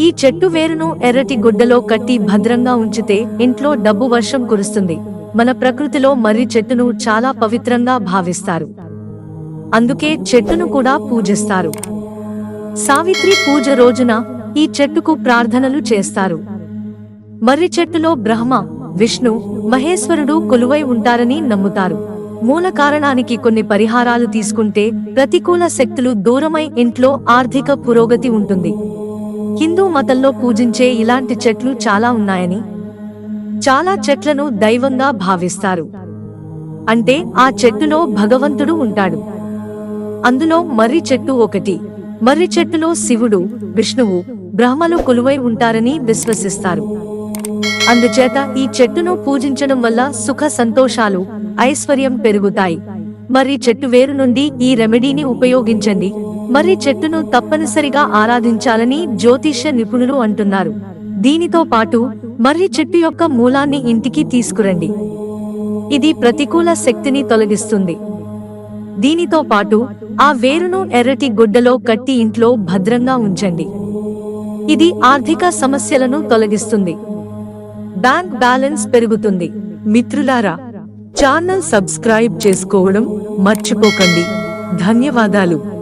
ఈ చెట్టు వేరును ఎర్రటి గుడ్డలో కట్టి భద్రంగా ఉంచితే ఇంట్లో డబ్బు వర్షం కురుస్తుంది. మన ప్రకృతిలో మర్రి చెట్టును చాలా పవిత్రంగా భావిస్తారు. అందుకే చెట్టును కూడా పూజిస్తారు. సావిత్రి పూజ రోజున ఈ చెట్టుకు ప్రార్థనలు చేస్తారు. మర్రి చెట్టులో బ్రహ్మ విష్ణు మహేశ్వరుడు కొలువై ఉంటారని నమ్ముతారు. మూల కారణానికి కొన్ని పరిహారాలు తీసుకుంటే ప్రతికూల శక్తులు దూరమై ఇంట్లో ఆర్థిక పురోగతి ఉంటుంది. హిందూ మతంలో పూజించే ఇలాంటి చెట్లు చాలా ఉన్నాయని చాలా చెట్లను దైవంగా భావిస్తారు. అంటే ఆ చెట్టులో భగవంతుడు ఉంటాడు. అందులో మర్రి చెట్టు ఒకటి. మర్రి చెట్టులో శివుడు విష్ణువు బ్రహ్మలు కొలువై ఉంటారని విశ్వసిస్తారు. అందుచేత ఈ చెట్టును పూజించడం వల్ల సుఖ సంతోషాలు ఐశ్వర్యం పెరుగుతాయి. మరి చెట్టు వేరు నుండి ఈ రెమెడీని ఉపయోగించండి. మరి చెట్టును తప్పనిసరిగా ఆరాధించాలని జ్యోతిష్య నిపుణులు అంటున్నారు. దీనితో పాటు మర్రి చెట్టు యొక్క మూలాన్ని ఇంటికి తీసుకురండి. ఇది ప్రతికూల శక్తిని తొలగిస్తుంది. దీనితో పాటు ఆ వేరును ఎర్రటి గుడ్డలో కట్టి ఇంట్లో భద్రంగా ఉంచండి. ఇది ఆర్థిక సమస్యలను తొలగిస్తుంది. బ్యాంక్ బ్యాలెన్స్ పెరుగుతుంది. మిత్రులారా ఛానల్ సబ్స్క్రైబ్ చేసుకోవడం మర్చిపోకండి. ధన్యవాదాలు.